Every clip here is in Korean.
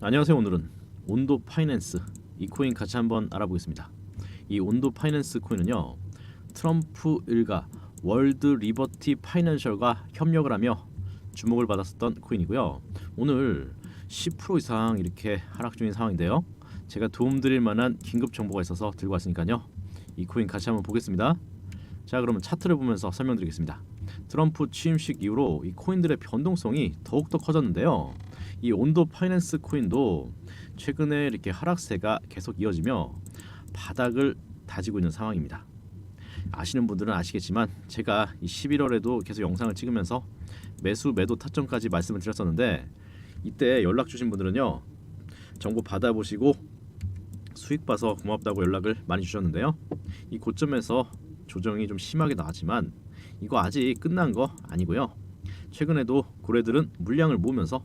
안녕하세요. 오늘은 온도 파이낸스 이 코인 같이 한번 알아보겠습니다. 이 온도 파이낸스 코인은요. 트럼프 일가 월드 리버티 파이낸셜과 협력을 하며 주목을 받았었던 코인이고요. 오늘 10% 이상 이렇게 하락 중인 상황인데요. 제가 도움드릴 만한 긴급 정보가 있어서 들고 왔으니까요. 이 코인 같이 한번 보겠습니다. 자, 그러면 차트를 보면서 설명드리겠습니다. 트럼프 취임식 이후로 이 코인들의 변동성이 더욱더 커졌는데요. 이 온도 파이낸스 코인도 최근에 이렇게 하락세가 계속 이어지며 바닥을 다지고 있는 상황입니다. 아시는 분들은 아시겠지만 제가 이 11월에도 계속 영상을 찍으면서 매수 매도 타점까지 말씀을 드렸었는데 이때 연락 주신 분들은요 정보 받아보시고 수익 봐서 고맙다고 연락을 많이 주셨는데요 이 고점에서 조정이 좀 심하게 나왔지만 이거 아직 끝난 거 아니고요 최근에도 고래들은 물량을 모으면서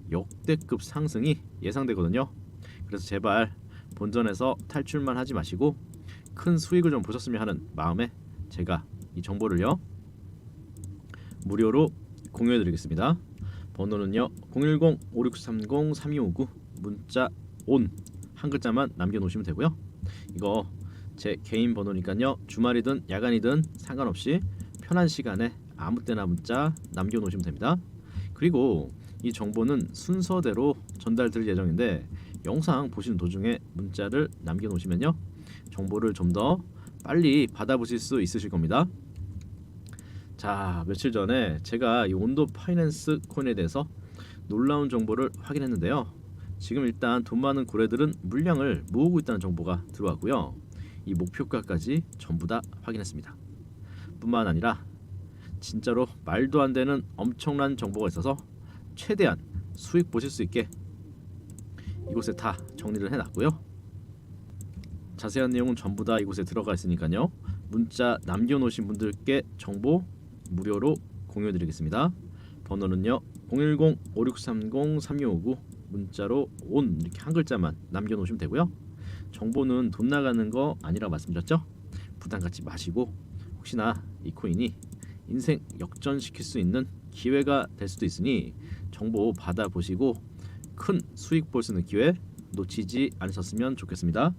역대급 상승이 예상되거든요. 그래서 제발 본전에서 탈출만 하지 마시고 큰 수익을 좀 보셨으면 하는 마음에 제가 이 정보를요 무료로 공유해 드리겠습니다. 번호는요 010-5630-3259 문자 온 한 글자만 남겨놓으시면 되고요. 이거 제 개인 번호니까요 주말이든 야간이든 상관없이 편한 시간에 아무 때나 문자 남겨놓으시면 됩니다. 그리고 이 정보는 순서대로 전달될 예정인데 영상 보시는 도중에 문자를 남겨놓으시면요 정보를 좀 더 빨리 받아보실 수 있으실 겁니다. 자 며칠 전에 제가 이 온도 파이낸스 코인에 대해서 놀라운 정보를 확인했는데요. 지금 일단 돈 많은 고래들은 물량을 모으고 있다는 정보가 들어왔고요. 이 목표가까지 전부 다 확인했습니다. 뿐만 아니라 진짜로 말도 안 되는 엄청난 정보가 있어서 최대한 수익 보실 수 있게 이곳에 다 정리를 해놨고요. 자세한 내용은 전부 다 이곳에 들어가 있으니까요. 문자 남겨놓으신 분들께 정보 무료로 공유드리겠습니다. 번호는요 010-5630-3659 문자로 온 이렇게 한 글자만 남겨놓으시면 되고요. 정보는 돈 나가는 거 아니라 말씀드렸죠? 부담 갖지 마시고 혹시나 이 코인이 인생 역전시킬 수 있는 기회가 될 수도 있으니 정보 받아보시고 큰 수익 볼 수 있는 기회 놓치지 않으셨으면 좋겠습니다.